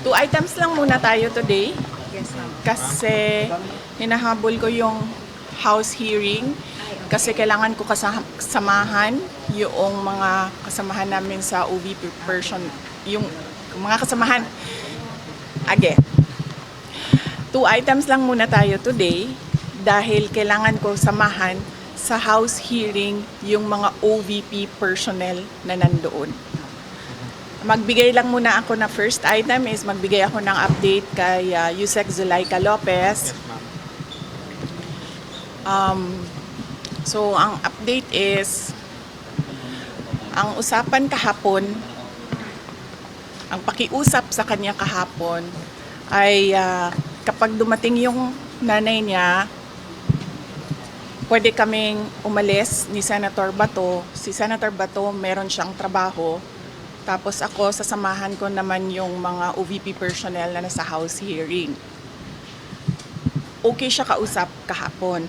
Two items lang muna tayo today Yes, ma'am. kasi hinahabol ko yung house hearing kasi kailangan ko kasama- kasamahan yung mga kasamahan namin sa OVP person, yung mga kasamahan. Again, two items lang muna tayo today dahil kailangan ko samahan sa house hearing yung mga OVP personnel na nandoon. Magbigay lang muna ako na first item is magbigay ako ng update kay uh, Yusek Zulaika Lopez. Um, so, ang update is, ang usapan kahapon, ang pakiusap sa kanya kahapon ay ah, kapag dumating yung nanay niya, pwede kaming umalis ni Senator Bato. Si Senator Bato, meron siyang trabaho. Tapos ako, sasamahan ko naman yung mga OVP personnel na nasa House hearing. Okay siya kausap kahapon.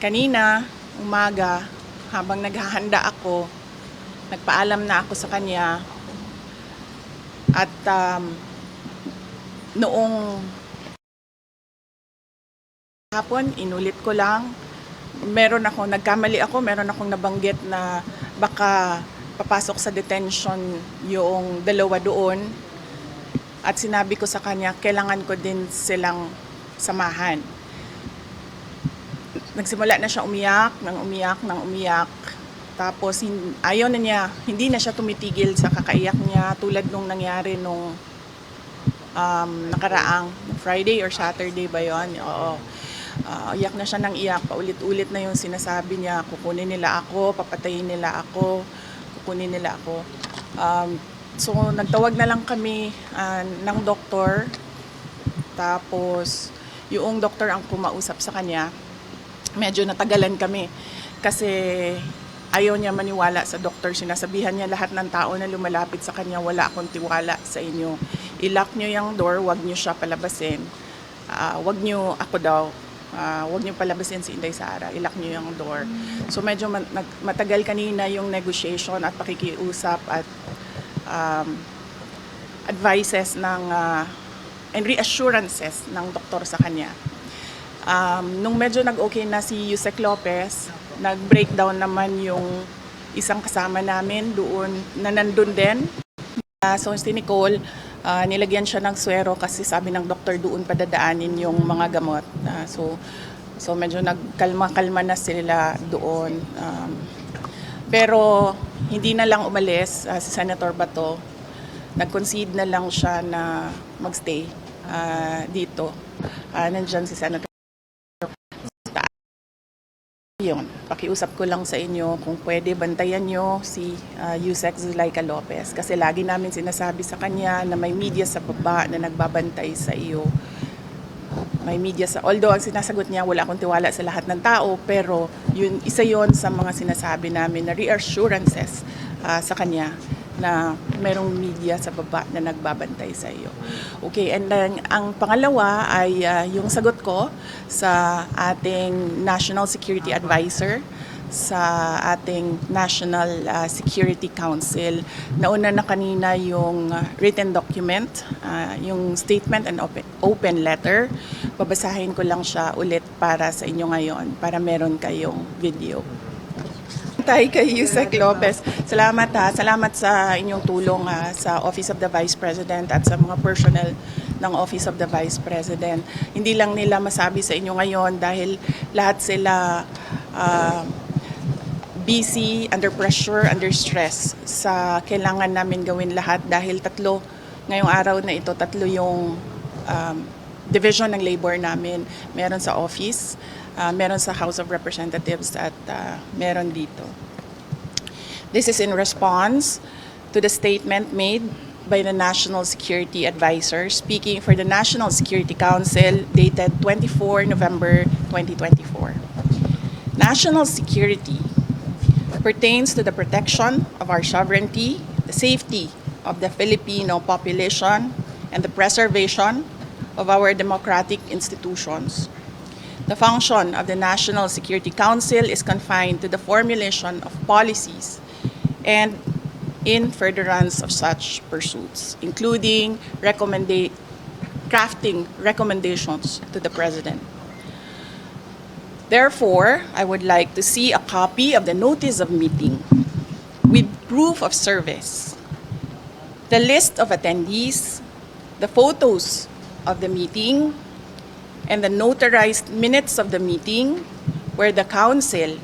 Kanina, umaga, habang naghahanda ako, nagpaalam na ako sa kanya. At um, noong hapon, inulit ko lang. Meron ako, nagkamali ako, meron akong nabanggit na baka papasok sa detention yung dalawa doon. At sinabi ko sa kanya, kailangan ko din silang samahan. Nagsimula na siya umiyak, nang umiyak, nang umiyak. Tapos ayaw na niya, hindi na siya tumitigil sa kakaiyak niya tulad nung nangyari nung um, nakaraang Friday or Saturday ba yon? Oo. Ah, iyak na siya ng iyak, paulit-ulit na yung sinasabi niya, kukunin nila ako, papatayin nila ako, kukunin nila ako. Um, so nagtawag na lang kami ah, ng doktor, tapos yung doktor ang kumausap sa kanya, medyo natagalan kami kasi ayaw niya maniwala sa doktor. Sinasabihan niya lahat ng tao na lumalapit sa kanya, wala akong tiwala sa inyo. I-lock niyo yung door, wag niyo siya palabasin. Ah, wag niyo ako daw, ah, wag niyo palabasin si Inday Sara, i-lock niyo yung door. So medyo matagal kanina yung negotiation at pakikiusap at um, advices ng ah, and reassurances ng doktor sa kanya. Um, nung medyo nag-okay na si Yusek Lopez, nag-breakdown naman yung isang kasama namin doon na nandun din. Uh, so si Nicole, ah, nilagyan siya ng swero kasi sabi ng doktor doon padadaanin yung mga gamot. Ah, so so medyo nagkalma-kalma na sila doon. Um, pero hindi na lang umalis ah, si Senator Bato. Nag-concede na lang siya na magstay ah, dito. Ah, nandyan si Senator yun, pakiusap ko lang sa inyo kung pwede bantayan nyo si uh, Yusek Zulaika Lopez. Kasi lagi namin sinasabi sa kanya na may media sa baba na nagbabantay sa iyo. May media sa, although ang sinasagot niya wala akong tiwala sa lahat ng tao pero yun, isa yon sa mga sinasabi namin na reassurances uh, sa kanya na merong media sa baba na nagbabantay sa iyo. Okay, and then ang pangalawa ay ah, yung sagot ko sa ating National Security Advisor sa ating National ah, Security Council. Nauna na kanina yung written document, ah, yung statement and open, open letter. Babasahin ko lang siya ulit para sa inyo ngayon para meron kayong video tayo kay Yusek Lopez. Salamat ha. Salamat sa inyong tulong ha, sa Office of the Vice President at sa mga personnel ng Office of the Vice President. Hindi lang nila masabi sa inyo ngayon dahil lahat sila ah, busy, under pressure, under stress sa kailangan namin gawin lahat dahil tatlo ngayong araw na ito, tatlo yung um, division ng labor namin. Meron sa office, ah, meron sa House of Representatives at ah, meron dito. This is in response to the statement made by the National Security Advisor speaking for the National Security Council dated 24 November 2024. National security pertains to the protection of our sovereignty, the safety of the Filipino population, and the preservation of our democratic institutions. The function of the National Security Council is confined to the formulation of policies and in furtherance of such pursuits, including recommenda- crafting recommendations to the President. Therefore, I would like to see a copy of the notice of meeting with proof of service, the list of attendees, the photos of the meeting, and the notarized minutes of the meeting where the council,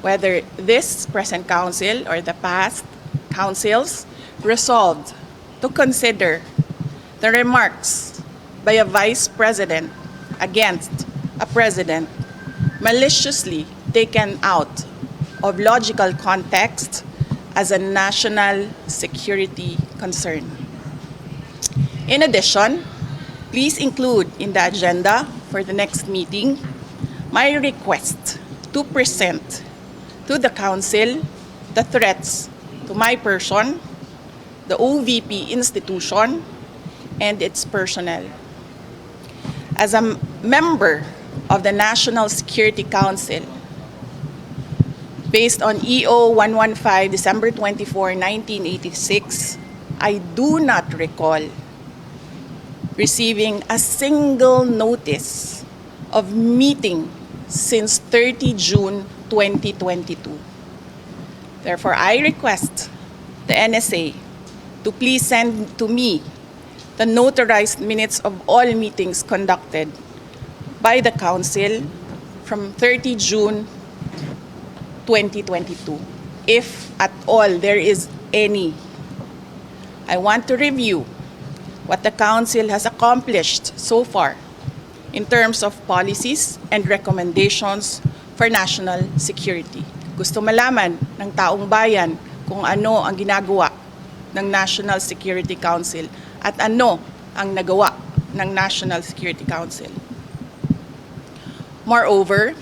whether this present council or the past councils, resolved to consider the remarks by a vice president against a president maliciously taken out of logical context as a national security concern. In addition, please include in the agenda for the next meeting my request to present to the council the threats to my person, the OVP institution, and its personnel. As a member of the National Security Council, based on EO 115, December 24, 1986, I do not recall receiving a single notice of meeting since 30 June 2022. Therefore, I request the NSA to please send to me the notarized minutes of all meetings conducted by the Council from 30 June 2022, if at all there is any. I want to review what the Council has accomplished so far in terms of policies and recommendations for national security. Gusto malaman ng taong bayan kung ano ang ginagawa ng National Security Council at ano ang nagawa ng National Security Council. Moreover,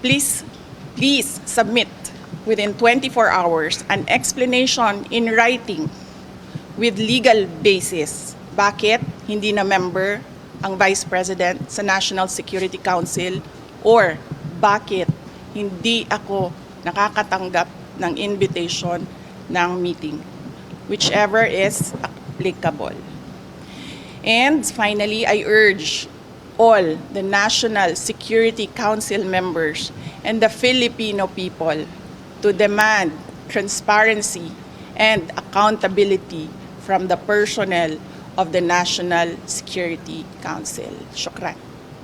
please, please submit within 24 hours an explanation in writing with legal basis. Bakit hindi na member ang Vice President sa National Security Council? Or bakit hindi ako nakakatanggap ng invitation ng meeting, whichever is applicable. And finally, I urge all the National Security Council members and the Filipino people to demand transparency and accountability from the personnel of the National Security Council. Shukran.